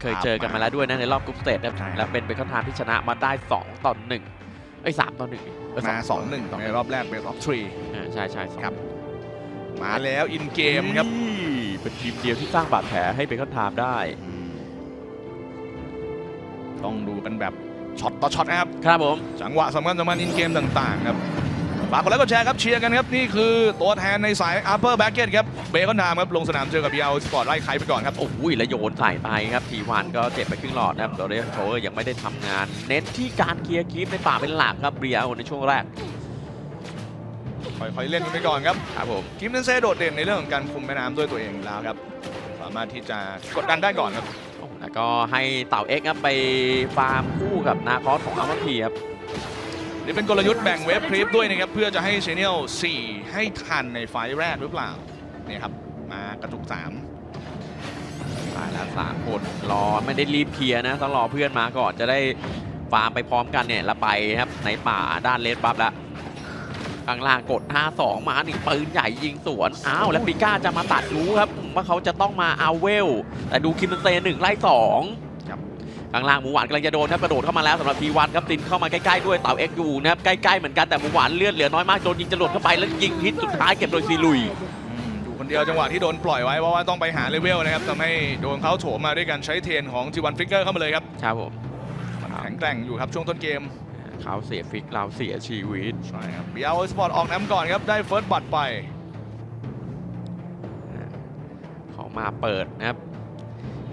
เคยเจอกันมาแล้วด้วยนะในรอบกรุ๊ปสเตจนะใช่ครับแล้วเป็นเบคอนไทม์ที่ชนะมาได้ 2 ต่อ1ไอ้ย3ต่อ1เอ้ยมาสองหนึ่งในรอบแรกเบสออฟทรีอ่าใช่ใช่สองครับ มาแล้วอินเกมครับนี่เป็นทีมเดียวที่สร้างบาดแผลให้เบคอนไทม์ได้ ต้องดูกันแบบช็อตต่อช็อตนะครับ ครับผม จังหวะสำคัญสำคัญอินเกมต่างๆครับ ฝากกดไลค์กดแชร์ครับเชียร์กันครับ นี่คือตัวแทนในสาย upper bracket ครับเบคอนไทม์ครับลงสนามเจอกับ BL Sport ไล่ใครไปก่อนครับ โอ้ยแล้วโยนใส่ไปครับทีวันก็เจ็บไปครึ่งหลอดนะครับโดเรนโชว์ยังไม่ได้ทำงาน เน้นที่การเคลียร์คีฟในป่าเป็นหลักครับเบียร์ในช่วงแรกค่อยๆเล่นกันไปก่อนครับครับผมกิมเนนเซ่โดดเด่นในเรื่องของการคุมแม่น้ำด้วยตัวเองอยู่แล้วครับสามารถที่จะกดดันได้ก่อนครับแล้วก็ให้เต่าเอ็กซ์ครับไปฟาร์มคู่กับนาคอสของอัลมาพีครับ นี่เป็นกลยุทธ์แบ่งเวฟคลิปด้วยนะครับ เพื่อจะให้เชนเนล4 ให้ทันในไฟแรกหรือเปล่าเนี่ยครับ มากระจุก3ตายแล้วสามคนรอไม่ได้รีบเคลียร์นะ ต้องรอเพื่อนมาก่อนจะได้ฟาร์มไปพร้อมกันเนี่ยแล้วไปครับในป่าด้านเลนบัฟแล้วข้างล่างกด 5-2 มาหนึ่งปืนใหญ่ยิงสวน อ้าว แล้วปิก้าจะมาตัดรู้ครับ ว่าเขาจะต้องมาเอาเวล แต่ดูคิมเบนเซหนึ่งไล่สอง ครับข้างล่างหมูหวานกำลังจะโดนครับกระโดดเข้ามาแล้วสำหรับทีวันครับตินเข้ามาใกล้ๆด้วยเต่าเอ็กยูนะครับใกล้ๆเหมือนกันแต่หมูหวานเลือดเหลือน้อยมากโดนยิงจรวดเข้าไปแล้วยิงฮิตสุดท้ายเก็บโดยซีลุยอืมอยู่คนเดียวจังหวะที่โดนปล่อยไว้เพราะว่าต้องไปหาเลเวลนะครับทำให้โดนเขาโฉมมาด้วยการใช้เทรนของจีวันฟิกเกอร์เข้ามาเลยครับครับผมแข็งแกร่งอยู่ครับช่วงต้นเกมเขาเสียฟิกเราเสียชีวิตใช่ครับ BL Sport ออกน้ำก่อนครับได้เฟิร์สบัตรไป เขามาเปิดนะครับ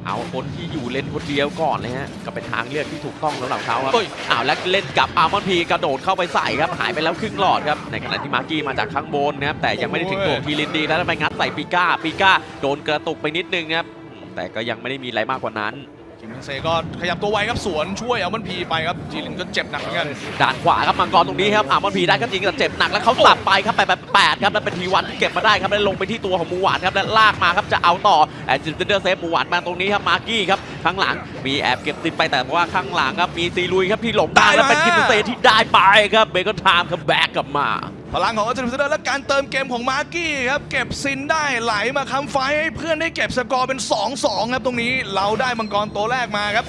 เอาคนที่อยู่เล่นคนเดียวก่อนเลยฮะก็เป็นทางเลือกที่ถูกต้องสำหรับเขาครับเอ้ยอ้าวแล้วเล่นกับอาร์มอนพีกระโดดเข้าไปใส่ครับหายไปแล้วครึ่งหลอดครับในขณะที่มาร์กี้มาจากข้างบนนะครับแต่ยังไม่ได้ถึงตัวทีลินดีแล้วไปงัดใส่ปีก้าปีก้าโดนกระตุกไปนิดนึงนะครับอืมแต่ก็ยังไม่ได้มีอะไรมากกว่านั้นคิม เซก็ขยับตัวไวครับสวนช่วยเอามันพีไปครับจีลินก็เจ็บหนักเหมือนกันด้านขวาครับมังกรตรงนี้ครับอามอนพีได้ก็จริงแต่เจ็บหนักแล้วเขาตัดไปครับไปแปดครับแล้วเป็นทีวันที่เก็บมาได้ครับแล้วลงไปที่ตัวของมูหวานครับแล้วลากมาครับจะเอาต่อแอนจิเดอร์เซฟมูหวานมาตรงนี้ครับมาร์กี้ครับข้างหลังมีแอบเก็บติดไปแต่ว่าข้างหลังครับมีซีลุยครับที่หลงได้แล้วเป็นคิมเซที่ได้ไปครับเบคอนไทม์ครับแบกกลับมา พลังของอัลเทอร์เนและการเติมเกมของมาร์กี้ครับเก็บซินได้ไหลมาค้ำไฟให้เพื่อนได้เก็บสกอร์เป็น 2-2 ครับตรงนี้เราได้มังกรตัวแรกมาครับ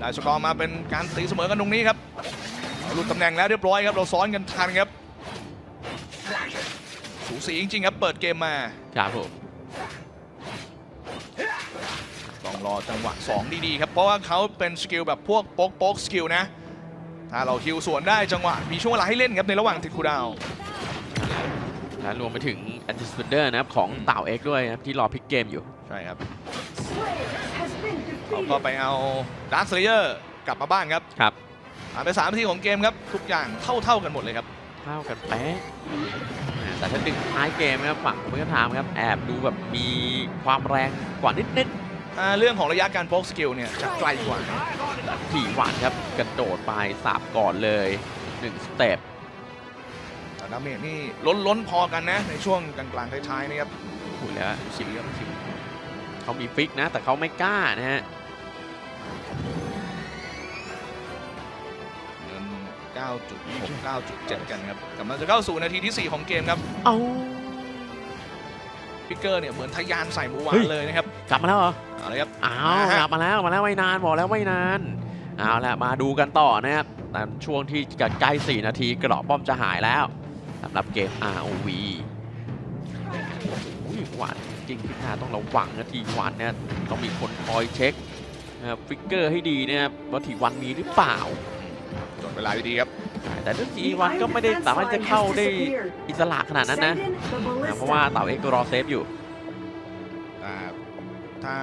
ได้สกอร์มาเป็นการตีเสมอกันตรงนี้ครับเราหลุดตำแหน่งแล้วเรียบร้อยครับเราซ้อนกันทันครับสูสีจริงๆครับเปิดเกมมาครับผมต้องรอจังหวะ 2 ดีๆครับเพราะว่าเขาเป็นสกิลแบบพวกโป๊กโป๊กสกิลนะ ถ้าเราคิวสวนได้จังหวะ มีช่วงเวลาให้เล่นครับในระหว่างติดคูลดาวน์และรวมไปถึงแอนจิสเดอร์นะครับของเต่าเอ็กด้วยนะครับที่รอพลิกเกมอยู่ ใช่ครับเขาก็ไปเอาดาร์คเลเยอร์กลับมาบ้านครับครับผ่านไป3นาทีของเกมครับ ทุกอย่างเท่าเท่าๆกันหมดเลยครับ เท่ากันแป๊ะอ่าแต่ถ้าดึงท้ายเกมนะครับฝั่งของเบคอนไทม์ครับแอบดูแบบมีความแรงกว่านิดๆอ่า เรื่องของระยะการโป๊กสกิลเนี่ยจะไกลกว่าถี่หวานครับกระโดดไปสับก่อนเลยหนึ่งสเต็ปแต่ดาเมจนี่ล้นล้นๆพอกันนะ ในช่วงกลางๆท้ายๆนี่ครับพูดแล้วชิมชิมเขามีฟิกนะ แต่เขาไม่กล้านะฮะเงิน9.6 9.7 กันครับกำลังจะเข้าสู่นาทีที่ 4 ของเกมครับ เอาพิกเกอร์เนี่ยเหมือนทะยานใส่หมูหวาเฮ้นยเลยนะครับ กลับมาแล้วเหรอเอาเลยครับอ้าวมาฮะกลับมาแล้วมาแล้วไม่นานบอกแล้วไม่นานเอาละมาดูกันต่อนะครับแต่ช่วงที่จะใกล้4นาทีกรอบป้อมจะหายแล้วสำหรับเกม ROV อุ้ยหวานจริงพิธาต้องระวังนะทีวันเนี่ยต้องมีคนคอยเช็คนะครับฟิกเกอร์ให้ดีนะครับว่าทีวันมีหรือเปล่าจดเวลาดีๆครับ แต่ด้วยทีวันก็ไม่ได้สามารถจะเข้าได้อิสระขนาดนั้นนะนะเพราะว่าเต่าเอ็กซ์ก็รอเซฟอยู่อ่า ถ้า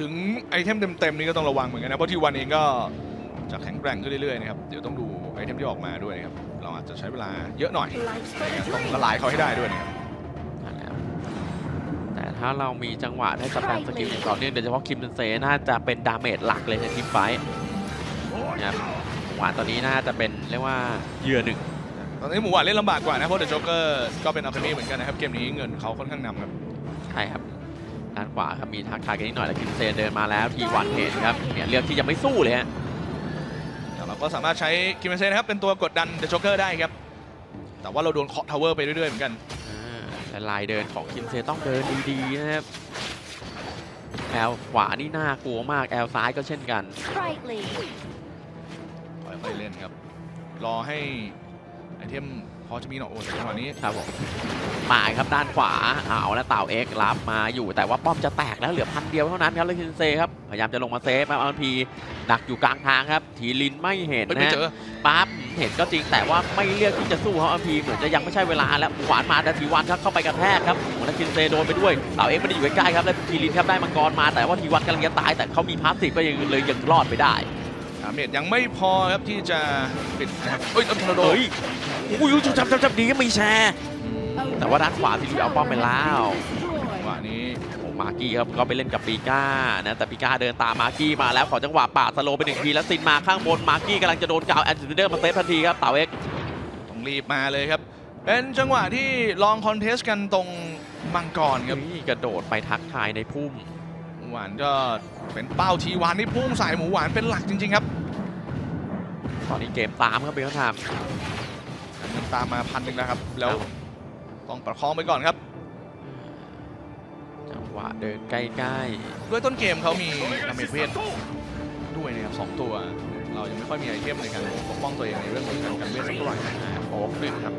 ถึงไอเทมเต็มๆนี่ก็ต้องระวังเหมือนกันนะ เพราะที่วันเองก็จะแข็งแกร่งขึ้นเรื่อยๆนะครับ เดี๋ยวต้องดูไอเทมที่ออกมาด้วยนะครับ เราอาจจะใช้เวลาเยอะหน่อยนะครับต้องละลายเขาให้ได้ด้วยนะครับนั่นแหละครับแต่ถ้าเรามีจังหวะได้สแปมสกิลอย่างต่อเนื่องโดยเฉพาะคิมเบนเซน่าจะเป็นดาเมจหลักเลยในทีมไฟท์นะครับจังหวะตอนนี้น่าจะเป็นเรียกว่าเหยื่อหนึ่งตอนนี้หมูหวานเล่นลำบากกว่านะเพราะเดอะโจ๊กเกอร์ก็เป็นอัลเคมีเหมือนกันนะครับ เกมนี้เงินเขาค่อนข้างนำครับ ใช่ครับด้าน ขวาครับมีทักทายกันนิดหน่อยแล้วคิมเบนเซเดินมาแล้วทีวันเห็นครับเนี่ยเลือกที่จะไม่สู้เลยฮะแต่เราก็สามารถใช้คิมเบนเซนะครับเป็นตัวกดดันเดอะโจ๊กเกอร์ได้ครับ แต่ว่าเราโดนเคาะทาวเวอร์ไปเรื่อยๆเหมือนกันอ่าแต่ลายเดินของคิมเซต้องเดินดีๆนะครับแหมแอลขวานี่น่ากลัวมากแอลซ้ายก็เช่นกัน Brightly. ค่อยๆเล่นครับ รอให้ไอเทม พอจะมีหน่อยโอ้ยจังหวะนี้ครับผมมาครับด้านขวาเอาแล้วเต่าเอ็กซ์รับมาอยู่แต่ว่าป้อมจะแตกแล้วเหลือพันเดียวเท่านั้นครับแล้วคินเซครับพยายามจะลงมาเซฟครับอันพีดักอยู่กลางทางครับ ทีลินไม่เห็นเฮ้ยไม่นะเจอปั๊บเห็นก็จริงแต่ว่าไม่เลือกที่จะสู้ครับอันพีเหมือนจะยังไม่ใช่เวลาแล้วหวานมาแต่ทีวันครับเข้าไปกระแทกครับโอ้แล้วคินเซโดนไปด้วยเต่าเอ็กซ์ไม่ได้อยู่ใกล้ๆครับแล้วทีลินครับได้มังกรมาแต่ว่าทีวันกำลังจะตายแต่เขามีพาสซีฟก็ยังเลยยังรอดไปได้สามเมตรยังไม่พอครับที่จะปิดนะครับเอ้ยต้นทอร์นาโดเฮ้ยอุ้ยจับจับจับจับดีก็มีแชร์อืมแต่ว่าด้านขวาทีลีเอาป้อมไปแล้วจังหวะนี้โอ้มาร์กี้ครับก็ไปเล่นกับปีก้านะแต่ปีก้าเดินตามมาร์กี้มาแล้วขอจังหวะปาดสโลว์ไปหนึ่งทีแล้วซินมาข้างบนมาร์กี้กำลังจะโดนกาวแอนซิเดอร์มาเซฟทันทีครับเต่าเอ็กซ์ต้องรีบมาเลยครับ เป็นจังหวะที่ลองคอนเทสกันตรงมังกรครับนี่กระโดดไปทักทายในพุ่ม หมูหวานก็เป็นเป้าทีหวานนี่พุ่งใส่หมูหวานเป็นหลักจริง ๆ ครับ ตอนนี้เกมตามครับเป็นเขาทเงินตามมาพันหนึ่งแล้วครับำแล้วต้องประคองไปก่อนครับจังหวะเดินใกล้ด้วยต้นเกมเขามีดาเมจเวทด้วยนะครับสองตัว เรายังไม่ค่อยมีไอเทมในการปกป้องตัวเองในเรื่องของการกันเวทสักเท่าไหร่ๆอ่าโอ้หนึ่งครับ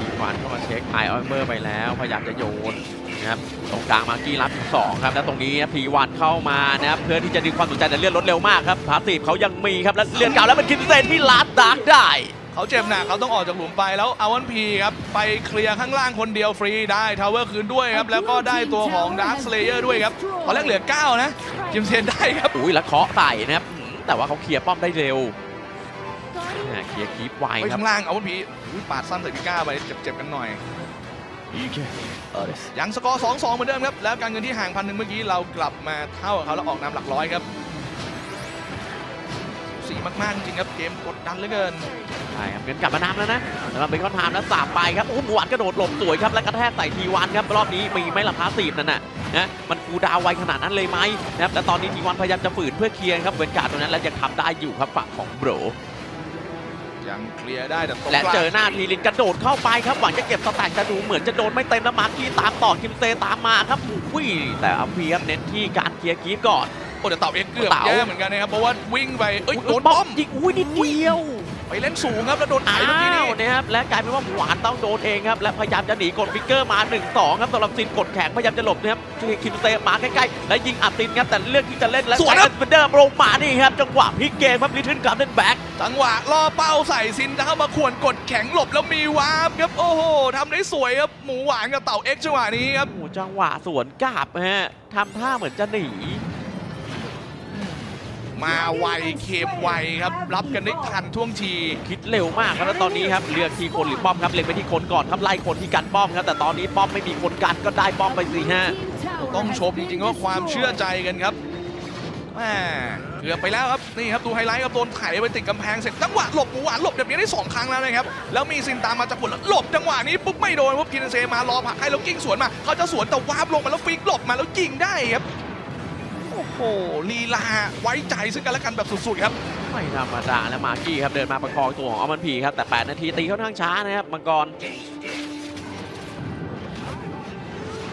อีกวันเข้ามาเช็คไอออนเบอร์ไปแล้ว พยายามจะโยน นะครับตรงกลางมาร์กี้รับถึงสองครับแล้วตรงนี้พีวันเข้ามานะครับเพื่อที่จะดึงความสนใจแต่เลื่อนรถเร็วมากครับพาสซีฟเขายังมีครับแล้วเลื่อนเก่าแล้วเป็นคินเซนที่ลัดดาร์กได้เขาเจ็บหนักเขาต้องออกจากหลุมไปแล้วอาวันพีครับไปเคลียร์ข้างล่างคนเดียวฟรีได้ทาวเวอร์คืนด้วยครับแล้วก็ได้ตัวของดาร์คสเลเยอร์ด้วยครับตอนแรกเหลือ 9 นะจิมเซนได้ครับอุ้ยแล้วเคาะใส่นะครับอืมแต่ว่าเขาเคลียร์ป้อมได้เร็วแหม่เคลียร์คีปไวไปครับข้างล่างอาวันพีอุ๊ยปาดสั้นใส่พิก้าไปเจ็บๆกันหน่อย ยังสกอร์2-2เหมือนเดิมครับ แล้วการเงินที่ห่างพันหนึ่งเมื่อกี้เรากลับมาเท่ากับเขาแล้วออกนำหลักร้อยครับสีมาก ๆ จริงๆครับ เกมกดดันเหลือเกินใช่ครับเงินกลับมานำแล้วนะแต่มันเป็นข้อทามแล้วสามไปครับโอ้โหหมวานกระโดดหลบสวยครับ แล้วกระแทกใส่ทีวันครับ รอบนี้มีไหม่ละพาสีฟนั่นน่ะนะมันกูดาวไวขนาดนั้นเลยไหมนะครับแต่ตอนนี้ทีวันพยายามจะฝืนเพื่อเคลียร์ครับเวนการ์ดตรงนั้นแล้วยังทำได้อยู่ครับฝั่งของโบร ยังเคลียร์ได้แต่ตรงและกลางเจอหน้าทีลินกระโดดเข้าไปครับหวังจะเก็บสแต็กแต่ดูเหมือนจะโดนไม่เต็มแล้วมาร์กี้ตามต่อคิมเซตามมาครับอุ้ยแต่อัพพีครับเน้นที่การเคลียร์คีฟก่อนโอ้แต่เต่าเอ็กเกือบเต่าแย่เหมือนกันนะครับเพราะว่าวิ่งไปเอ้ยโดนป้ป้ออมมยิงอุ้ยนิดเดียวไปเล่นสูงครับแล้วโดนไถอ้าเมื่อกี้นี้วนะครับและกลายเป็นว่าหวานต้องโดนเองครับและพยายามจะหนีกดฟิกเกอร์มา 1-2 ครับสำหรับซินกดแข็งพยายามจะหลบนะครับคิมเซมาใกล้ๆและยิงอัดซินครับแต่เลือกที่จะเล่นและสวนใช้ครับเอนเดอร์ลงมานี่ครับจังหวะพลิกเกมครับลิทึนการ์เดนแบ็ก จังหวะล่อเป้าใส่ซินจะเข้ามาขวนกดแข็งหลบแล้วมีวาร์ปครับ โอ้โหทำได้สวยครับ หมูหวานกับเต่าเอ็กจังหวะนี้ครับโอ้โหจังหวะสวนกลับฮะทำท่าเหมือนจะหนี มาไวเคมไวครับ รับกันได้ทันท่วงที คิดเร็วมากครับแล้วตอนนี้ครับเลือกที่คนหรือป้อมครับเล็งไปที่คนก่อนครับไล่คนที่กันป้อมครับแต่ตอนนี้ป้อมไม่มีคนกันก็ได้ป้อมไปสิฮะต้องชมจริงๆว่าความเชื่อใจกันครับ แม่เกือบไปแล้วครับนี่ครับดูไฮไลท์ครับโดนไถไปติดกำแพงเสร็จจังหวะหลบหมูหวานหลบแบบนี้ได้สองครั้งแล้วนะครับแล้วมีซินตามมาจากผลแล้วหลบจังหวะนี้ปุ๊บไม่โดนปุ๊บกินเซมารอผักให้แล้วกิ้งสวนมาเขาจะสวนแต่วาร์ปลงมาแล้วฟิกหลบมาแล้วยิงได้ครับโอ้โหลีลาไว้ใจซึ่งกันและกันแบบสุดๆครับไม่ธรรมดาแล้วมาร์กี้ครับเดินมาประคองตัวของอมันพีครับแต่ 8 นาทีตีค่อนข้างช้านะครับมังกร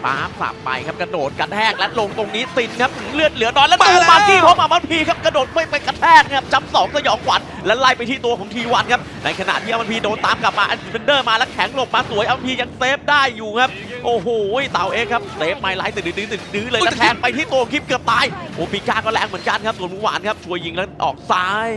ป๊าบสับไปครับกระโดดกระแทกและลงตรงนี้ตินครับเลือดเหลือน้อยแล้วมาดูแล้วมาร์กี้ของอัลมันพีครับกระโดดไม่ไปกระแทกนะครับจำสองสยองขวัญและไล่ไปที่ตัวของทีวันครับในขณะที่อัลมันพีโดนตามกลับมาอันเฟนเดอร์มาแล้วแข็งหลบมาสวยอัลมันพียังเซฟได้อยู่ครับโอ้โหเต่าเองครับเซฟไม่ไล่ติดดื้อๆดื้อๆเลยแล้วแทงไปที่ตัวคลิปเกือบตายโอ้ปีกาก็แรงเหมือนกันครับส่วนหมูหวานครับช่วยยิงแล้วออกซ้าย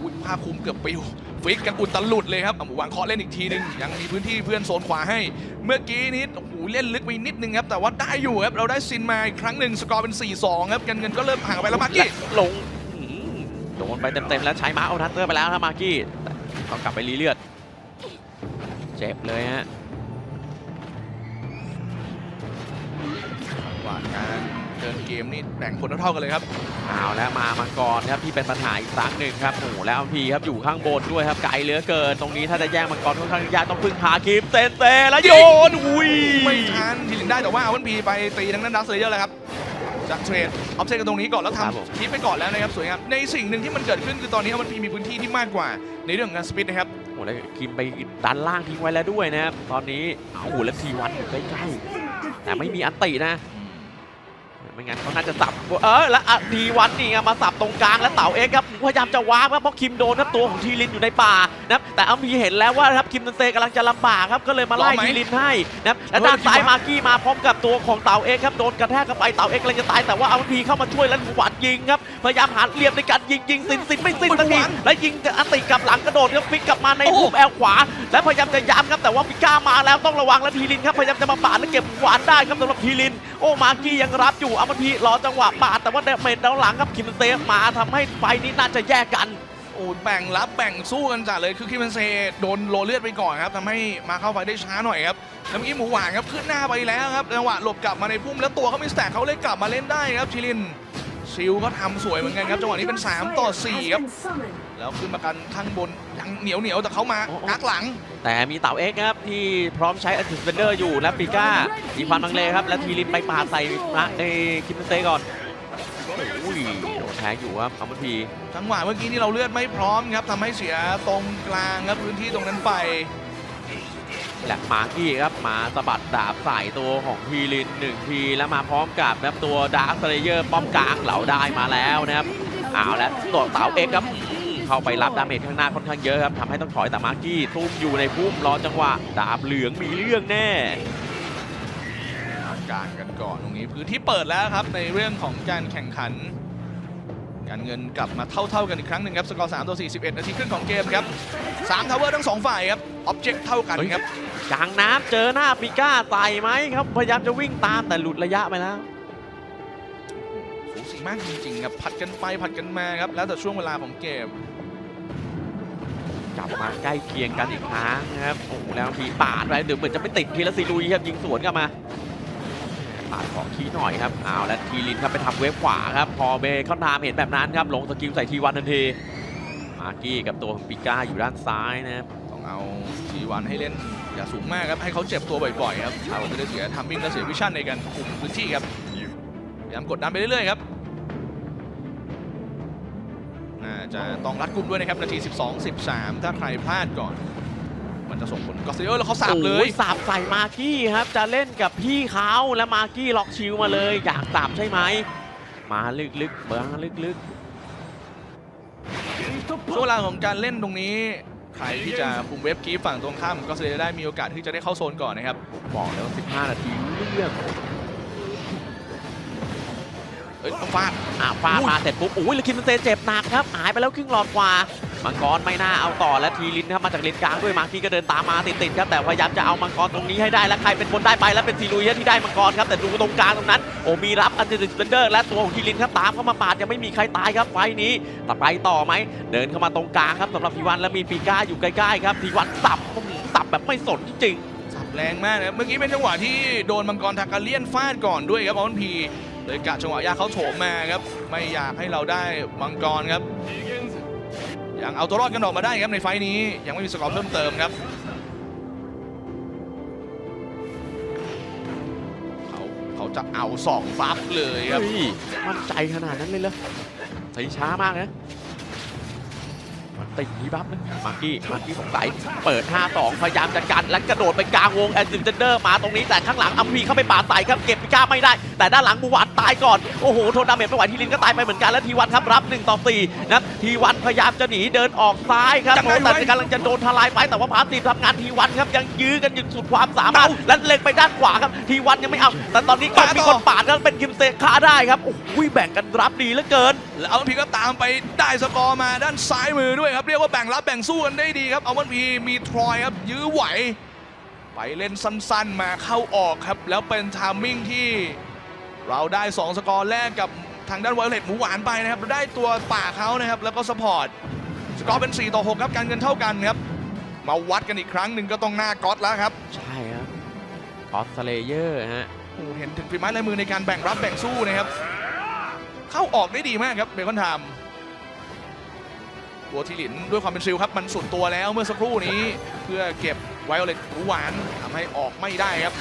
อุ้ยผ้าคลุมเกือบปิว ฟิกกันอุตลุดเลยครับหมูวานเคาะเล่นอีกทีหนึงยังมีพื้นที่เพื่อนโซนขวาให้ เมื่อกี้นี้โอ้โหเล่นลึกไปนิดนึงครับแต่ว่าได้อยู่ครับเราได้ซินมาอีกครั้งหนึ่งสกอร์เป็น 4-2 ครับกันเงินก็เริ่มห่างไปแล้วมากี้ลงโดนไปเต็มๆแล้วใช้ม้าเอาทัตเตอร์ไปแล้วนะมากี้ต้องกลับไปรีเลือด เจ็บเลยฮะหวะการ เดินเกมนี่แบ่งผลเท่าๆกันเลยครับเอาแล้วมามังกรครับที่เป็นปัญหาอีกครั้งหนึ่งครับโอ้โหแล้วอัมพีครับอยู่ข้างบนด้วยครับไกลเหลือเกินตรงนี้ถ้าจะแย่งมังกรค่อนข้างยากต้องพึ่งพาคลิปเตนเตแล้วโยนอุ้ยไม่ทันทีลินได้แต่ว่าเอาวันพีไปตีทั้งนั้นดัสเลเยอร์แล้วครับจากเทรดออฟเซตกันตรงนี้ก่อนแล้วครับผมทำคลิปไปก่อนแล้วนะครับสวยงามในสิ่งหนึ่งที่มันเกิดขึ้นคือตอนนี้เอาวันพีมีพื้นที่ที่มากกว่า ในเรื่องของการสปิดนะครับโอ้โหแล้วคิมไปดันล่างทิ้งไว้แล้วด้วยนะครับตอนนี้โอ้โหแล้วทีวันอยู่ใกล้ๆแต่ไม่มีอันตินะ ไม่งั้นเขาน่าจะสับเออแล้วอะทีวันนี่ไงมาสับตรงกลางแล้วเต่าเอ็กซ์ครับพยายามจะวาร์ปครับเพราะคิมโดนครับตัวของทีลินอยู่ในป่านะครับแต่อัมพีเห็นแล้วว่าครับคิมตันเซกำลังจะลำบากครับก็เลยมาไล่รอไหมทีลินให้นะครับและด้านซ้ายมากี้มาพร้อมกับตัวของเต่าเอ็กซ์ครับโดนกระแทกเข้าไปเต่าเอ็กซ์กำลังจะตายแต่ว่าอัมพีเข้ามาช่วยแล้วหมูหวานยิงครับพยายามหาเหลี่ยมในการยิงยิงสินสินไม่สิ้นสักทีและยิงอันติกลับหลังกระโดดครับฟิกกลับมาในมุมแอลขวา และพยายามจะย้ำครับแต่ว่าปิก้ามาแล้วต้องระวังและทีลินครับพยายามจะมาปาดและเก็บหวานได้ครับสำหรับทีลิน โอ้มากี้ยังรับอยู่อัมพีรอจังหวะปาดแต่ว่าเดเมนด้านหลังครับคิมเซมาทำให้ไฟนี้น่าจะแยกกันโอ้แบ่งรับแบ่งสู้กันจัดเลยคือคิมเบนเซโดนโลเลือดไปก่อนครับทำให้มาเข้าไปได้ช้าหน่อยครับแล้วเมื่อกี้หมูหวานครับขึ้นหน้าไปแล้วครับจังหวะหลบกลับมาในพุ่มแล้วตัวเขาไม่แตกเขาเลยกลับมาเล่นได้ครับชิลินซิลก็ทำสวยเหมือนกันครับจังหวะนี้เป็น 3 ต่อ4ครับแล้วขึ้นมากันข้างบน ยังเหนียวเหนียวๆแต่เขามาโอ้โอ้กักหลัง แต่มีเต่าเอ็กซ์ครับที่พร้อมใช้อัติสเปนเดอร์อยู่และปิก้ามีควันบังเลครับ และทีลินไปปาดใส่นะไอ้คิมเซก่อนโอ้ยโดนแทงอยู่ครับอัมพีจังหวะเมื่อกี้ที่เราเลือดไม่พร้อมครับทำให้เสียตรงกลางครับพื้นที่ตรงนั้นไปและมากี้ครับมาสะบัดดาบใส่ตัวของทีลินหนึ่งทีแล้วมาพร้อมกับนะครับตัวดาร์คสเลเยอร์ป้อมกลางเหลาได้มาแล้วนะครับเอาแล้วตัวเต่าเอ็กซ์ครับอืม เข้าไปรับดาเมจข้างหน้าค่อนข้างเยอะครับทำให้ต้องถอยแต่มากี้ทุ่มอยู่ในพุ่มรอจังหวะดาบเหลืองมีเรื่องแน่อาการกันก่อนตรงนี้พื้นที่เปิดแล้วครับในเรื่องของการแข่งขัน การเงินกลับมาเท่าๆกันอีกครั้งหนึ่งครับสกอร์3ต่อ41 นาทีครึ่งของเกมครับ3ทาวเวอร์ทั้งสองฝ่ายครับออบเจกต์เท่ากันครับกลางน้ำเจอหน้าปิก้าใส่ไหมครับพยายามจะวิ่งตามแต่หลุดระยะไปแล้วสูสี มากจริงๆครับ ผัดกันไปผัดกันมาครับ แล้วแต่ช่วงเวลาของเกม กลับมาใกล้เคียงกันอีกครั้งนะครับโอ้โหแล้วพีปาดไปเดี๋ยวเหมือนจะไม่ติดทีละซีลุยครับยิงสวนกลับมาปาดของขี้หน่อยครับเอาแล้วทีลินครับไปทำเวฟขวาครับ พอเบคอนทามเห็นแบบนั้นครับลงสกิลใส่ทีวันทันทีมาร์กี้กับตัวของปิก้าอยู่ด้านซ้ายนะครับต้องเอาทีวันให้เล่นอย่าสูงมากครับให้เขาเจ็บตัวบ่อยๆครับเขาจะได้เสียทัมมิ่งและเสียวิชั่นในการคุมพื้นที่ครับพยายามกดดันไปเรื่อยๆครับ จะต้องรัดกุมด้วยนะครับ นาที 12 13 ถ้าใครพลาดก่อน มันจะส่งผลก็เซเยอร์แล้วเขาสาบเลยโอ้สาบใส่มาร์กี้ครับ จะเล่นกับพี่เขาแล้วมาร์กี้ล็อกชิลมาเลย อยากสาบใช่ไหม มาลึกๆเบื้องลึกๆช่วงเวลาของการเล่นตรงนี้ใครที่จะคุมเว็บกีฟฝั่งตรงข้ามก็จะได้มีโอกาสที่จะได้เข้าโซนก่อนนะครับ บอกแล้วา15 นาทีเรื่อง เอ้ยต้องฟาดอะฟาดมาเสร็จปุ๊บอุ้ยแล้วคิมเซเจ็บหนักครับหายไปแล้วครึ่งหลอดกว่ามังกรไม่น่าเอาต่อและทีลินครับมาจากเลนกลางด้วยมาร์กี้ก็เดินตามมาติดๆครับแต่พยายามจะเอามังกรตรงนี้ให้ได้และใครเป็นคนได้ไปแล้วเป็นซีลุยที่ได้มังกรครับแต่ดูตรงกลางตรงนั้นโอ้มีรับอันเดอร์สเปนเดอร์และตัวของทีลินครับตามเข้ามาปาดยังไม่มีใครตายครับไฟล์นี้ต่อไปต่อไหมเดินเข้ามาตรงกลางครับสำหรับทีวันแล้วมีปีก้าอยู่ใกล้ๆครับทีวันสับอื้อหือสับแบบไม่สนจริงสับแรงมากนะครับเมื่อกี้เป็นจังหวะที่โดนมังกรทากาเลียนฟาดก่อนด้วยครับออนพี เลยกะจังหวะยากเขาโถมมาครับไม่อยากให้เราได้มังกรครับยังเอาตัวรอดกันออกมาได้ครับในไฟล์นี้ยังไม่มีสกอร์เพิ่มเติมครับเขาเขาจะเอาสองฟับเลยครับมั่นใจขนาดนั้นเลยเหรอใช้ช้ามากนะ ติดทีบัฟนะมาร์กี้มาร์กี้สงสัยเปิด 5-2 พยายามจะกัน และกระโดดไปกลางวงแอนซิมเจนเดอร์มาตรงนี้แต่ข้างหลังอัมพีเข้าไปปาดใส่ครับเก็บพิก้าไม่ได้ แต่ด้านหลังบูหวานตายก่อน โอ้โหโทนดาเมจไม่ไหวทีลินก็ตายไปเหมือนกันและทีวันครับรับ1ต่อ4นะครับทีวันพยายามจะหนีเดินออกซ้ายครับยังไงแต่ไว้กำลังจะโดนทลายไปแต่ว่าพาร์ตีทำงานทีวันครับยังยื้อกันอยู่สุดความสามารถและเล็งไปด้านขวาครับทีวันยังไม่เอา แต่ตอนนี้ก็มีคนปาดแล้วเป็นคิมเซคาได้ครับโอ้โหแบ่งกันรับดีเหลือเกิน แล้วเอาวันพีก็ตามไปได้สกอร์มาด้านซ้ายมือด้วยครับเรียกว่าแบ่งรับแบ่งสู้กันได้ดีครับเอาวันพีมีทรอยครับยื้อไหว ไปเล่นสั้นๆมาเข้าออกครับ แล้วเป็นทามมิ่งที่เราได้ 2 สกอร์แรกกับทางด้านไวโอเลตหมูหวานไปนะครับเราได้ตัวป่าเขานะครับ แล้วก็สปอร์ตสกอร์เป็น 4 ต่อ 6 ครับการเงินเท่ากันครับ มาวัดกันอีกครั้งหนึ่งก็ต้องหน้าก๊อตแล้วครับ ใช่ครับออสเลเยอร์ฮะโอ้โหเห็นถึงฝีไม้ลายมือในการแบ่งรับแบ่งสู้นะครับ เข้าออกได้ดีมากครับเบคอนไทม์ ตัวทิลินด้วยความเป็นซิลครับมันสุดตัวแล้วเมื่อสักครู่นี้ เพื่อเก็บไวโอเลตหรูหวานทำให้ออกไม่ได้ครับ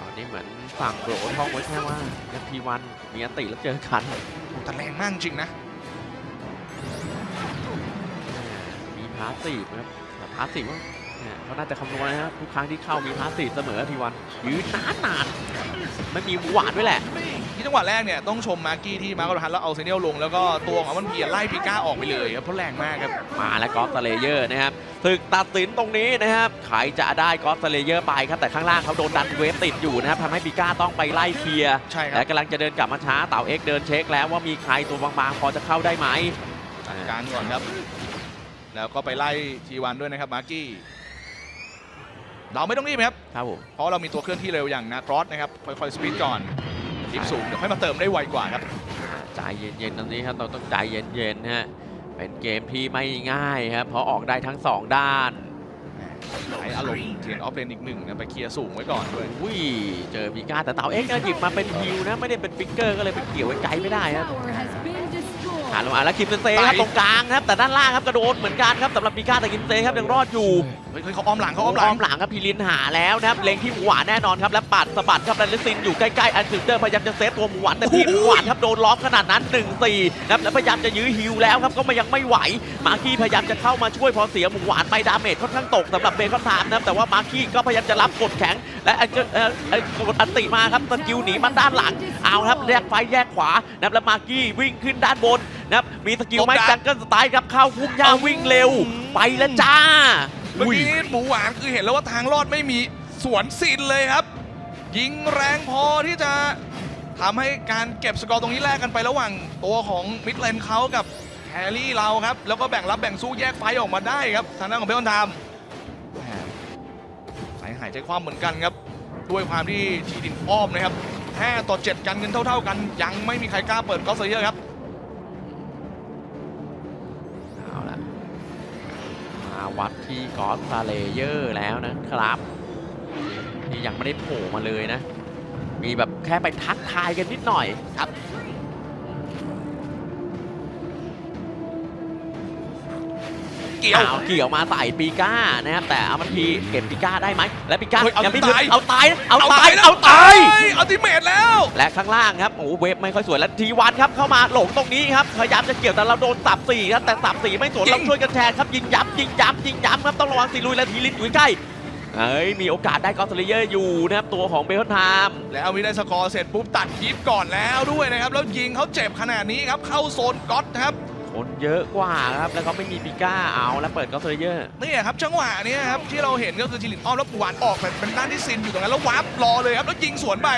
ตอนนี้เหมือนฝั่งโบรท่องไว้แค่ว่าทีวันมีอันติแล้วเจอกันโอ้แต่แรงมากจริงนะ มีพาสซีฟนะครับแต่พาสซีฟว่า เนี่ยเขาน่าจะคำนวณนะครับทุกครั้งที่เข้ามีพาสซีฟเสมอทีวันยืนนานนานๆไม่มีหวานด้วยแหละ ที่จังหวะแรกเนี่ยต้องชมมาร์กี้ที่มาร์กอร์ฮันแล้วเอาเซเนียลลง แล้วก็ตัวของมันเพียไล่ปิก้าออกไปเลยครับเพราะแรงมากครับ มาแล้วกอล์ฟสเลเยอร์นะครับศึกตัดสินตรงนี้นะครับใครจะได้กอล์ฟสเลเยอร์ไปครับแต่ข้างล่างเขาโดนดันเวฟติดอยู่นะครับทำให้ปิก้าต้องไปไล่เคลียร์ใช่ครัและบกำลังจะเดินกลับมาช้าเต่าเอ็กเดินเช็คแล้วว่ามีใครตัวบางๆ พอจะเข้าได้ไหมจัดการก่อนครับ แล้วก็ไปไล่ทีวันด้วยนะครับมาร์กี้ เราไม่ต้องรีบครับครับผมเพราะเรามีตัวเคลื่อนที่เร็วอย่างนาครอสนะครับค่อยๆสปีดก่อนทิปสูงเดี๋ยวค่อยมาเติมได้ไวกว่าครับใจเย็นๆตรงนี้ครับเราต้องใจเย็นๆฮะเป็นเกมที่ไม่ง่ายครับเพราะออกได้ทั้งสองด้านใช้อารมณ์เทียนออฟเลนอีกหนึ่งนะไปเคลียร์สูงไว้ก่อนด้วยอุ้ยเจอปิก้าแต่เต่าเอ็กเนี่ยหยิบมาเป็นฮิวนะไม่ได้เป็นฟิกเกอร์ก็เลยไปเกี่ยวไว้ไกลไม่ได้ครับ Tower has been หา destroyed. ลงมาแล้วคิมเซนเซครับไปตรงกลางครับแต่ด้านล่างครับกระโดดเหมือนกันครับสำหรับปิก้าแต่คิมเซนครับยังรอดอยู่เฮ้ยเฮ้ยเขาอ้อมหลังเขาอ้อมหอ้ลัองมหลังครับพีลินหาแล้วนะครับเล็งที่หมูหวานแน่นอนครับแล้วปัดสะบัดครับแล้วซินอยู่ใกล้ๆอันซิลเดอร์พยายามจะเซฟตัวหมูหวานแต่ทีมหมูหวานครับโดนล้อมขนาดนั้น1-4นะครับแล้วพยายามจะยื้อฮิวแล้วครับก็มันยังไม่ไหวมาร์กี้พยายามจะเข้ามาช่วยพอเสียหมูหวานไปดาเมจค่อนข้างตกสำหรับเบคอนไทม์นะครับแต่ว่ามาร์กี้ก็พยายามจะรับกดแข็ง และไอ้เจ้าเอ่อไอ้กดอันติมาครับสกิลหนีมันด้านหลังเอาครับแยกไฟแยกขวานะครับแล้วมาร์กี้วิ่งขึ้นด้านบนนะครับมีสกิลไม้ตบดักจังเกิลสไตล์ครับเข้าพุ่งยาววิ่งเร็ว ไปแล้วจ้าเมื่อกี้หมูหวานคือเห็นแล้วว่าทางรอดไม่มีสวนซินเลยครับ ยิงแรงพอที่จะทำให้การเก็บสกอร์ตรงนี้แลกกันไประหว่างตัวของมิดเลนเขากับแครี่เราครับ แล้วก็แบ่งรับแบ่งสู้แยกไฟออกมาได้ครับทางด้านของเบลอนทามสายหายใจความเหมือนกันครับ ด้วยความที่ทีดินอ้อมนะครับ5ต่อ 7 กันเงินเท่า ๆกัน ยังไม่มีใครกล้าเปิดก็เซเยอร์ครับ วัดที่กอสซาเลเยอร์แล้วนะครับนี่ยังไม่ได้โผล่มาเลยนะ มีแบบแค่ไปทักทายกันนิดหน่อยครับ เกี่ยวเอาเกี่ยวมาใส่ปีก้านะครับแต่เอามันพีเก็บปีก้าได้ไหมและปีก้าเฮ้ยเอายังไม่ตายเอาตายเอาตายแล้วเอาตายอัลติเมทแล้ว และข้างล่างครับโอ้โหเวฟไม่ค่อยสวยแล้วทีวันครับเข้ามาหลงตรงนี้ครับพยายามจะเกี่ยวแต่เราโดนสับสี่ครับแต่สับสี่ไม่สวนยิงเราช่วยกันแทนครับยิงย้ำยิงย้ำยิงย้ำครับต้องระวังซีลุยและทีลินอยู่ใกล้เฮ้ยมีโอกาสได้กอสเลเยอร์อยู่นะครับตัวของเบลไทม์แล้วมีได้สกอร์เสร็จปุ๊บตัดคลิปก่อนแล้วด้วยนะครับแล้วยิงเขาเจ็บขนาดนี้ครับเข้าโซนก๊อตครับ คนเยอะกว่าครับ แล้วก็ไม่มีปีก้าเอาแล้วเปิดกอสเลเยอร์นี่ครับจังหวะเนี้ยครับที่เราเห็นก็คือจิลินอ้อมแล้วหวานออกเป็นเป็นด้านที่ซินอยู่ตรงนั้นแล้ววับรอเลยครับแล้วยิงสวนไป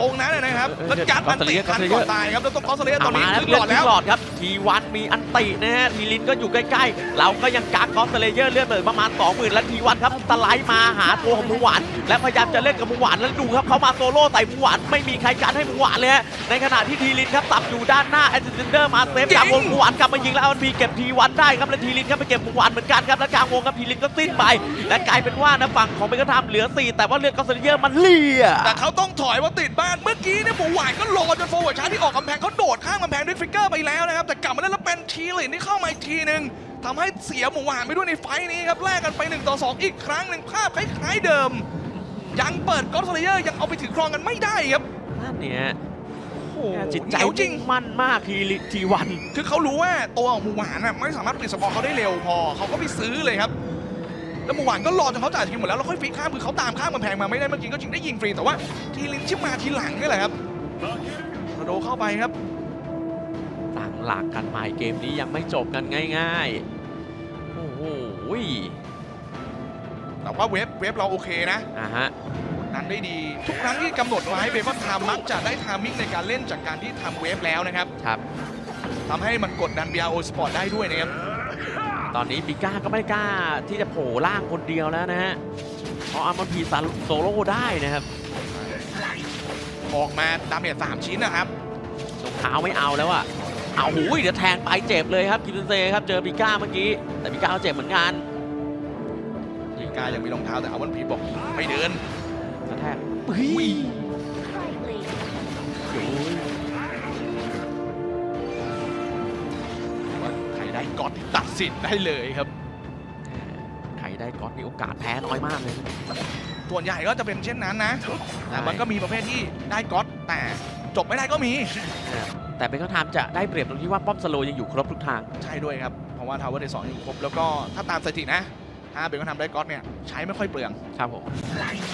ตรงนั้นเลยนะครับแล้วยัดอันติทันก่อนตายครับแล้วต้องคอสเลสตอนนี้มาแล้วขึ้นเลืหอลดอดที่แล้วหลอดครับทีวันมีอันตินะฮะทีลินก็อยู่ใกล้ๆ เราก็ยังกักกอสเลเยอร์เลือดเหลือประมาณ20,000แล้วทีวันครับสไลด์มาหาตัวของหมูหวานและพยายามจะเล่นกับหมูหวานแล้วดูครับเขามาโซโล่ใส่หมูหวานไม่มีใครกันให้หมูหวานเลยฮะในขณะที่ทีลินครับตับอยู่ด้านหน้าแอนเซนเดอร์มาเซฟจากวงหมูหวานกลับมายิงแล้วอันพีเก็บทีวันได้ครับแล้วทีลินก็ไปเก็บหมูหวานเหมือนกันครับแล้วกลางวงครับทีลินก็สิ้นไปและกลายเป็นว่านะฝั่งของเบเกอร์ไทม์เหลือสี่แต่ว่าเลือดกอสเลเยอร์มันเลี่ยแต่เขาต้องถอยว่าติดบ้านเมื่อกี้เนี่ยหมูหวานก็รอจนโฟร์เวิร์ดชาร์จที่ออกกำแพงเขาโดดข้ามกำแพงด้วยฟิกเกอร์ไปแล้วนะครับแต่กลับมาได้แล้วเป็นทีลินที่เข้ามาอีกทีหนึ่งทำให้เสียหมูหวานไปด้วยในไฟต์นี้ครับแลกกันไป1ต่อ2 อีกครั้งหนึ่งภาพคล้ายๆเดิม ยังเปิดก็อดสเลเยอร์ยังเอาไปถือครองกันไม่ได้ครับนั่นเนี่ยโอ้โห จิตใจเหนียวจริงมุ่มั่นมากทีลิทีวัน คือเขารู้ว่าตัวของหมูหวานน่ะไม่สามารถปิดสกอร์เขาได้เร็วพอเขาก็ไปซื้อเลยครับแล้วหมูหวานก็รอจนเขาจ่ายทีมหมดแล้วแล้วค่อยฟิกข้ามคือเขาตามข้ามกำแพงมาไม่ได้เมื่อกี้ก็จริงได้ยิงฟรีแต่ว่าทีลินชิมมาทีหลังนี่แหละครับกระโดดเข้าไปครับตั้งหลักกันใหม่เกมนี้ยังไม่จบกันง่าย ๆ โอ้โหแต่ว่าเวฟเวฟเราโอเคนะอะฮะ นั้นได้ดี ทุกครั้งที่กำหนดไว้เบคอนไทม์มักจะได้ไทามมิ่งในการเล่นจากการที่ทำเวฟแล้วนะครับครับ ทำให้มันกดดัน BRO Sport ได้ด้วยนะครับ ตอนนี้ปิก้าก็ไม่ได้กล้าที่จะโผล่ล่างคนเดียวแล้วนะฮะเพราะอามันพีซาโซโล่ได้นะครับออกมาดาเมจสามชิ้นนะครับรองเท้าไม่เอาแล้วอะเอาหูยเดี๋ยวแทงไปเจ็บเลยครับคิมเซนเซครับเจอปิก้าเมื่อกี้ แต่ปิก้าก็เจ็บเหมือนกันยิงกายังมีรองเท้าแต่เอาวันพีบอกไม่เดินกระแทกเฮ้ยโอ้ยว่าใครได้ก่อนตัดสินได้เลยครับ ใครได้ก๊อตมีโอกาสแพ้น้อยมากเลย ส่วนใหญ่ก็จะเป็นเช่นนั้นนะ แต่มันก็มีประเภทที่ได้ก๊อตแต่จบไม่ได้ก็มี แต่เป็นข้อทามจะได้เปรียบตรงที่ว่าป้อมสโลยังอยู่ครบทุกทาง ใช่ด้วยครับ เพราะว่าทาวเวอร์เดสองอยู่ครบ แล้วก็ถ้าตามสถิตินะ ถ้าเป็นคนทำได้ก๊อตเนี่ยใช้ไม่ค่อยเปลือง ครับผม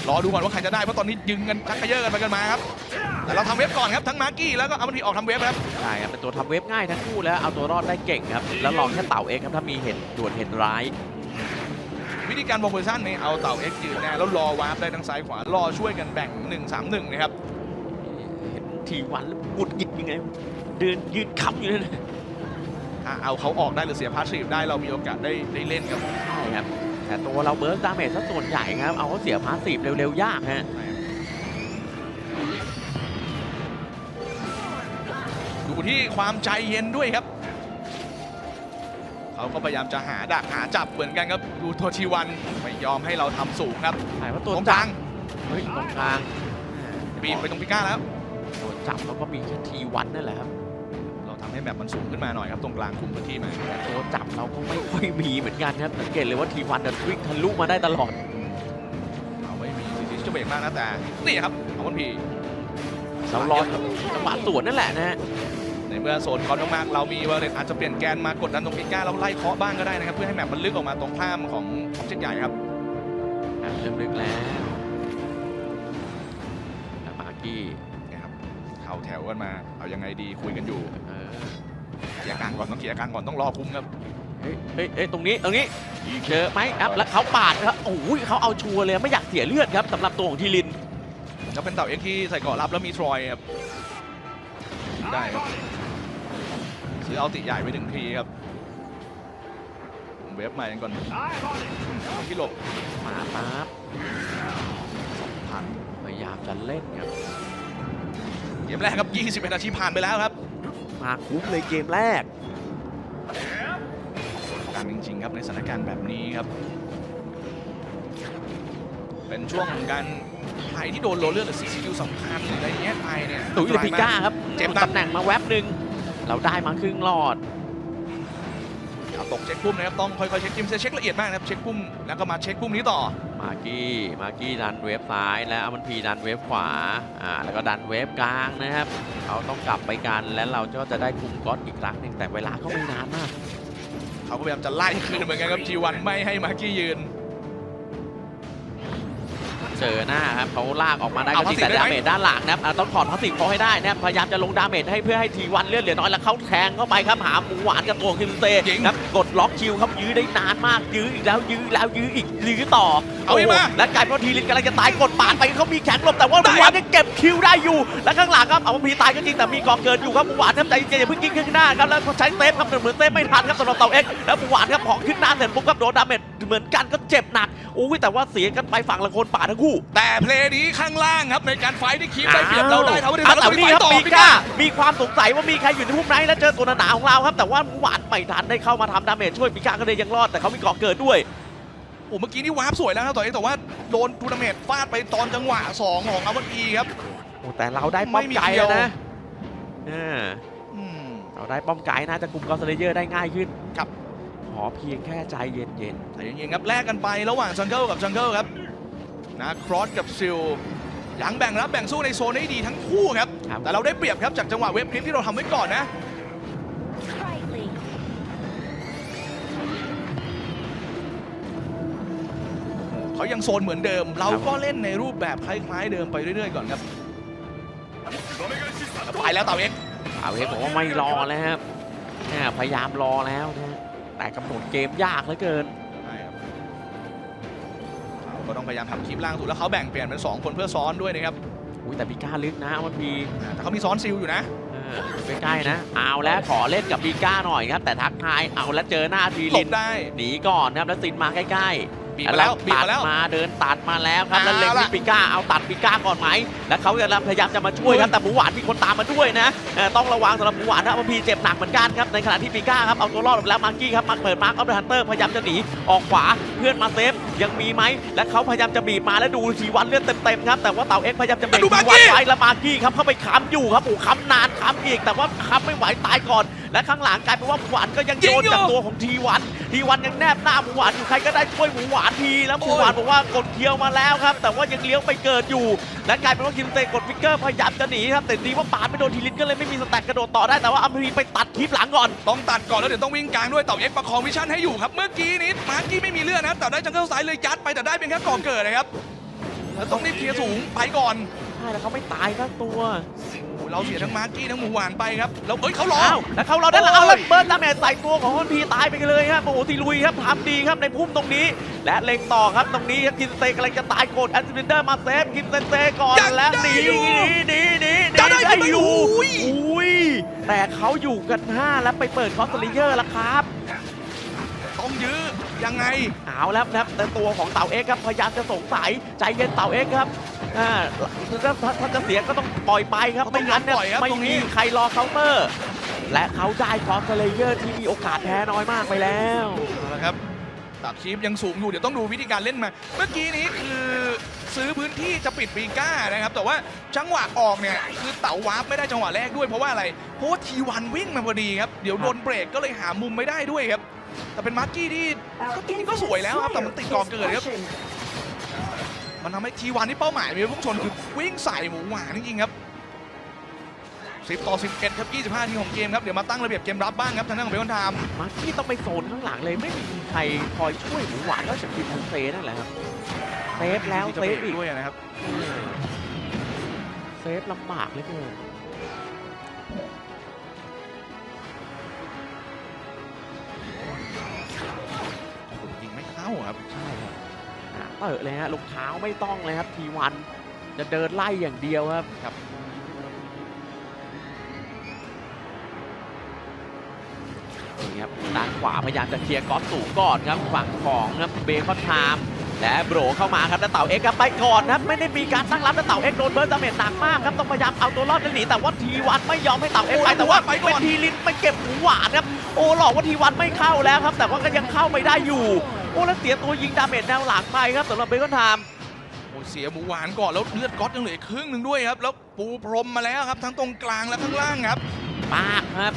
รอดูก่อนว่าใครจะได้เพราะตอนนี้ยึงกันชักกระเยอะกันไปกันมาครับแต่เราทำเว็บก่อนครับทั้งมาร์กี้แล้วก็เอามันทีออกทำเว็บครับใช่ครับ เป็นตัวทำเว็บง่ายทั้งคู่แล้วเอาตัวรอดได้เก่งครับ แล้วลองแค่เต่าเองครับถ้ามีเห็นด่วนเห็นร้าย วิธีการวางโพซิชั่นนี่เอาเต่า X ยืนแน่แล้วรอวาร์ปได้ทั้งซ้ายขวารอช่วยกันแบ่ง 1 3 1นะครับเห็นทีวันแล้วบุดหงิดยังไง เดินยืนค้ำอยู่นั่นนะถ้าเอาเขาออกได้หรือเสียพาสซีฟได้เรามีโอกาสได้ได้เล่นครับใช่ครับ แต่ตัวเราเบิร์สดาเมจซะส่วนใหญ่ครับ เอาเขาเสียพาสซีฟเร็วๆ ยากฮะดูที่ความใจเย็นด้วยครับ เขาก็พยายามจะหาดักหาจับเหมือนกันครับ ดูโทชิวันไม่ยอมให้เราทำสูงครับใช่ว่าตตัวรงกจัลาบงเฮ้ยตรงกลางบีบไปตรงพิก้าแล้วตัวจับเราก็มีแค่ทีวันนั่นแหละครับเราทำ ให้แบบมันสูงขึ้นมาหน่อยครับตรงกลางคุมพื้นที่มาแต่ตัวจับเราก็ไม่ค่อยมีเหมือนกันครับสังเกตเลยว่าทีวันเดินวิ่งทะลุมาได้ตลอดเราไม่มีสิทธิ์ที่จะเบรกมากนะแต่นี่ครับเอาวันพีเรารอจังหวะสวนนั่นแหละนะฮะในเมื่อโซนคอนมากๆเรามีเวอร์เรตอาจจะเปลี่ยนแกนมากดดันตรงพิก้าแล้วไล่เคาะบ้างก็ได้นะครับเพื่อให้แมปมันลึกออกมาตรงข้ามของของเช็คใหญ่ครับครับเริ่มลึกแล้วแล้วมาร์กี้เนี่ยครับเข้าแถวกันมาเอายังไงดีคุยกันอยู่ เออเคลียร์กลางก่อนต้องเคลียร์กลางก่อนต้องรอคุ้มครับเฮ้ยเฮ้ยเฮ้ยตรงนี้ตรงนี้เจอไหมครับแล้วเขาปาดครับโอ้ยเขาเอาชัวร์เลยไม่อยากเสียเลือดครับสำหรับตัวของทีลินก็เป็นเต่าเอ็กที่ใส่เกราะรับแล้วมีทรอยครับได้ครับซื้อเอาติใหญ่ไปหนึ่งทีครับเว็บใหม่กันก่อนที่หลบมาปั๊บผ่านพยายามจะเล่นครับเกมแรกครับ 21 นาทีผ่านไปแล้วครับ มาคุ้มเลยเกมแรกการจริงๆครับในสถานการณ์แบบนี้ครับ เป็นช่วงของการใครที่โดนโรลเลอร์หรือซีซียูสำคัญหรืออะไรเงี้ยไปเนี่ยตุ๋ยเลยพิก้าครับเจ็บหนักตำแหน่งมาแวบหนึ่งเราได้มาครึ่งหลอดอย่าตกเช็คพุ่มนะครับต้องค่อยๆเช็คจิมเช็คละเอียดมากนะครับเช็คพุ่มแล้วก็มาเช็คพุ่มนี้ต่อ มากี้มากี้ดันเวฟซ้ายแล้วอามันพีดันเวฟขวาอ่าแล้วก็ดันเวฟกลางนะครับเขาต้องกลับไปกันแล้วเราก็จะได้คุมก๊อตอีกครั้งหนึ่งแต่เวลาก็ไม่นานมากเขาก็พยายามจะไล่คืนเหมือนกันครับจีวันไม่ให้มากี้ยืน เจอหน้าครับเขาลากออกมาได้เอาก็จริงพาสซีฟแต่ได้ดาไหมเมจด้านหลังนะครับอะต้องถอดพาสซีฟเขาให้ได้นะครับพยายามจะลงดาเมจให้เพื่อให้ทีวันเลือดเหลือน้อยแล้วเขาแทงเข้าไปครับหาหมูหวานกับตัวคิมเซยิงครับกดล็อกคิวครับยื้อได้นานมากยื้ออีกแล้วยื้อแล้วยื้ออีกยื้อต่อเอาอีกโโหมาและกลายเป็นว่าทีลินกำลังจะตายกดปาดไปเขามีแขนหลบแต่ว่าหได้มูหวานยังเก็บคิวได้อยู่ และข้างหลังครับเอาพีตายก็จริงแต่มีกองเกินอยู่ครับหมูหวานครับใจเย็นอย่าเพิ่งกิ้งขึ้นหน้าครับแล้วใช้เซฟครับเหมือนเซฟไม่ทันครับสำหรับเต่าเอ็กซ์แล้วหมูหวานครับของขึ้นหน้าเสร็จปุ๊บครับโดนดาเมจเหมือนกันก็เจ็บหนักโอ้ยแต่ว่าเสียกันไปฝั่งละคนป่าดทั้งคู่แต่เพลย์นี้ข้างล่างครับในการไฟท์ที่คีบได้เปรียบเราได้ครับว่าอ้าวเราแต่ไปนี่ไฟครับต่อปีพี่ก้าก้ามีความสงสัยว่ามีใครอยู่ในพุ่มไหนแล้วเจอตัวหนาๆของเราครับ แต่ว่าหมูหวานไม่ทันได้เข้ามาทำดาเมจช่วยปีก้าก็เลยยังรอดแต่เขามีเกาะเกิดด้วยโอ้เมื่อกี้นี่วาร์ปสวยแล้วนะต่อเองแต่ว่าโดนทูนาเมตฟาดไปตอนจังหวะ 2 ของอาวันอีครับโอ้แต่เราได้ป้อมไม่มีไกลเกี่ยวแล้วนะเอออืมเราได้ป้อมไกลน่าจะคุมกอสเลเยอร์ได้ง่ายขึ้นครับขอเพียงแค่ใจเย็นแต่ยังๆครับแลกกันไประหว่างจังเกิลกับจังเกิลครับ นะครอสกับซิลยังแบ่งรับแบ่งสู้ในโซนได้ดีทั้งคู่ครับๆครับ แต่เราได้เปรียบครับจากจังหวะเว็บคลิปที่เราทำไว้ก่อนนะ Sprightly. เขายังโซนเหมือนเดิม เราก็เล่นในรูปแบบคล้าย ๆ เดิมไปเรื่อย ๆ ก่อนครับไปแล้วเต่าเอ็กเอาเห็นบอกว่าไม่รอแล้วครับเนี่ยพยายามรอแล้วนะฮะแต่กำหนดเกมยากเหลือเกินใช่ครับเขา ก็ต้องพยายามทำคลิปล่างสุดแล้วเขาแบ่งเปลี่ยนเป็น2คนเพื่อซ้อนด้วยนะครับอุ้ยแต่ปีก้าลึกนะมันพีอ่าแต่เขามีซ้อนซิลอยู่นะเออใกล้ๆนะ เอาแล้วขอเล่นกับปีก้าหน่อยครับ แต่ทักทายเอาแล้วเจอหน้าทีหลลิบนได้หนีก่อนนะครับแล้วซินมาใกล้บีๆ บมาแล้วบีบตัดมาแล้วมาเดินตัดมาแล้วครับแล้วเล็งเอาล่ะที่ปีก้าเอาตัดปีก้าก่อนไหมแล้วเขาจะพยายามจะมาช่วยครับแต่หมูหวานมีคนตามมาด้วยนะเออต้องระวังสำหรับหมูหวานนะมันพีเจ็บหนักเหมือนกันครับในขณะที่ปีก้าครับเอาตัวรอดออกมาแล้วมาร์กี้ครับมาเปิดมาร์คออฟเดอะฮันเตอร์พยายามจะหนีออกขวาเพื่อนมาเซฟยังมีไหมและเขาพยายามจะบีบมาแล้วดูทีวันเลือดเต็มๆครับแต่ว่าเต่าเอ็กซ์พยายามจะเบรกดูทีมาร์วันกี้ไว้แล้วมาร์กี้ครับเข้าไปค้ำอยู่ครับโอ้ค้ำนานค้ำอีกแต่ว่าค้ำไม่ไหวตายก่อน และข้างหลังกลายเป็นว่าหมูหวานก็ยังโยนยิงอยู่จากตัวของทีวัน ทีวันยังแนบหน้าหมูหวานอยู่ใครก็ได้ช่วยหมูหวานทีแล้วหมูหวานโอ้ยบอกว่ากดเคียวมาแล้วครับ แต่ว่ายังเลี้ยวไปเกิดอยู่ และกลายเป็นว่าคิมเตกดฟิกเกอร์พยายามจะหนีครับแต่ดีว่าปาดไม่โดนทีลินก็เลยไม่มีสแต็กกระโดดต่อได้แต่ว่าอัมพีไปตัดคลิปหลังก่อนต้องตัดก่อนแล้วเดี๋ยวต้องวิ่งกลางด้วยเต่าเอ็กประคองวิชั่นให้อยู่ครับเมื่อกี้นี้มาร์กี้ไม่มีเลือดนะครับแต่ได้จังเกิลไซด์เลยยัดไปแต่ได้เป็นแค่ก่อเกิดนะครับแล้วต้องรีบเคลียร์สูงไปก่อนใช่แล้วเขาไม่ตายทั้งตัวโอ้ เราเสียทั้งมาร์กี้ทั้งหมูหวานไปครับแล้วเอ้ยเขารอ อ้าวแล้วเขาเราได้แล้วเอาแล้วเบิร์ดดาเมจใส่ตัวของคนพีตายไปเลยครับโอ้โหทีลุยครับทำดีครับในพุ่มตรงนี้ และเล็งต่อครับตรงนี้ครับกินเตกำลังจะตายโกดแอนซิเดอร์มาเซฟกินเซนเตก่อนยังและหได้นีอยู่หนีหนีหนีจะได้ได้ไหมอยู่อุ้ย อุ้ยแต่เขาอยู่กันห้าแล้วไปเปิดคอสเลเยอร์แล้วครับ ต้องยื้อยังไง เอาแล้วนะครับแต่ตัวของเต่าเอ็กซ์ครับพยายามจะสงสัยใจเย็นเต่าเอ็กซ์ครับ อ่าถ้าถ้าถ้าจะเสียก็ต้องปล่อยไปครับก็ต้ไม่องงั้นเนี่ยปล่อยครับไม่ตรงนี้ มีใครรอเคาน์เตอร์ และเขาได้คอสเลเยอร์ที่มีโอกาสแพ้น้อยมากไปแล้ว เอาละครับตัดคีปยังสูงอยู่เดี๋ยวต้องดูวิธีการเล่นมา เมื่อกี้นี้คือซื้อพื้นที่จะปิดวีก้านะครับ แต่ว่าจังหวะออกเนี่ยคือเต๋าวาร์ปไม่ได้จังหวะแรกด้วยเพราะว่าอะไร เพราะว่าทีวันวิ่งมาพอดีครับเดี๋ยวโดนเบรกก็เลยหามุมไม่ได้ด้วยครับ แต่เป็นมาร์กี้ที่ก็จริงๆก็สวยแล้วครับแต่มันติดก่อเกิดครับ มันทำให้ทีวันที่เป้าหมายมีพุ่งชนคือวิ่งใส่หมูหวานจริงๆครับ10ต่อ11ครับ25ทีของเกมครับ เดี๋ยวมาตั้งระเบียบเกมรับบ้างครับทางด้านของเบลคอนไทม์มาร์กี้ต้องไปโซนข้างหลังเลยไม่มีใครคอยช่วยหมูหวานก็จะกินทันเซนั่นแหละครับเซฟแล้วที่จะเซเบรฟกอีกด้วยนะครับเซฟลำบากเหลยเกินยิงไม่เข้าครับใช่ครับหา เปิดเลยฮะรองเท้าไม่ต้องเลยครับทีวันจะเดินไล่อย่างเดียวครับครับนี่ครับด้านขวาพยายามจะเคลียร์ก๊อตสูงก่อนครับฝั่งของครับเบคอนไทม์และโบรเข้ามาครับแล้วเต่าเอ็กซ์ครับไปก่อนครับไม่ได้มีการตั้งรับแล้วเต่าเอ็กซ์โดนเบิร์ดดาเมจหนักมากครับต้องพยายามเอาตัวรอดและหนีแต่ว่าทีวันไม่ยอมให้เต่าเอ็กซ์ไปแต่ว่าไปก่เป็อนนทีลินไปเก็บหมูหวานครับโอ้หลอกว่าทีวันไม่เข้าแล้วครับ แต่ว่าก็ยังเข้าไม่ได้อยู่ โอ้แล้วเสียตัวยิงดาเมจแนวหลังไปครับสำหรับเบคอนไทม์โอ้ยเสียหมูหวานก่อนแล้วเลือดก๊อตยังเหลืออีกครึ่งหนึ่งด้วยครับ แล้วปูพรมมาแล้วครับ ทั้งตรงกลางและข้างล่างครับปากครับ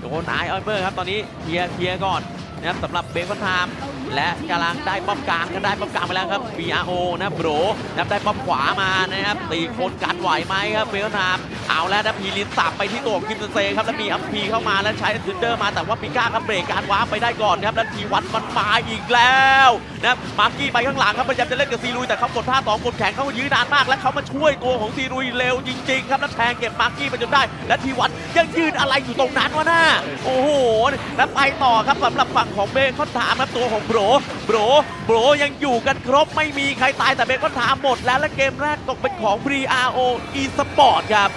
โดนไอออนเบอร์ครับตอนนี้เคลียร์เคลียร์ก่อนนะครับสำหรับเบคอนไทม์ และกำลังได้ป้อมกลางก็ได้ป้อมกลางไปแล้วครับ BRO นะครับโบรนะครับได้ป้อมขวามานะครับตีคนกันไหวไหมครับเบคอนไทม์เอาแล้วนะพีลินสับไปที่ตัวของคิมเซครับแล้วมีอัมพีเข้ามาแล้วใช้ทินเดอร์มาแต่ว่าปิก้าครับเบรกการว้าไปได้ก่อนครับแล้วทีวัดมันมาอีกแล้วนะมาร์กี้ไปข้างหลังครับพยายามจะเล่นกับซีรุยแต่เขากดท่าสองกดแข็งเขายื้อนานมาก แล้วเขามาช่วยตัวของซีรุยเร็วจริงๆครับแล้วแทงเก็บมาร์กี้ไปจนได้ และทีวัดยังยืนอะไรอยู่ตรงนั้นวะน่าโอ้โหแล้วไปต่อครับสำหรับฝั่งของเบคอนไทม์ครับตัวของโบรโบรโบรยังอยู่กันครบไม่มีใครตายแต่เบคอนไทม์หมดแล้วและเกมแรกตกเป็นของ BRO eSport ครับ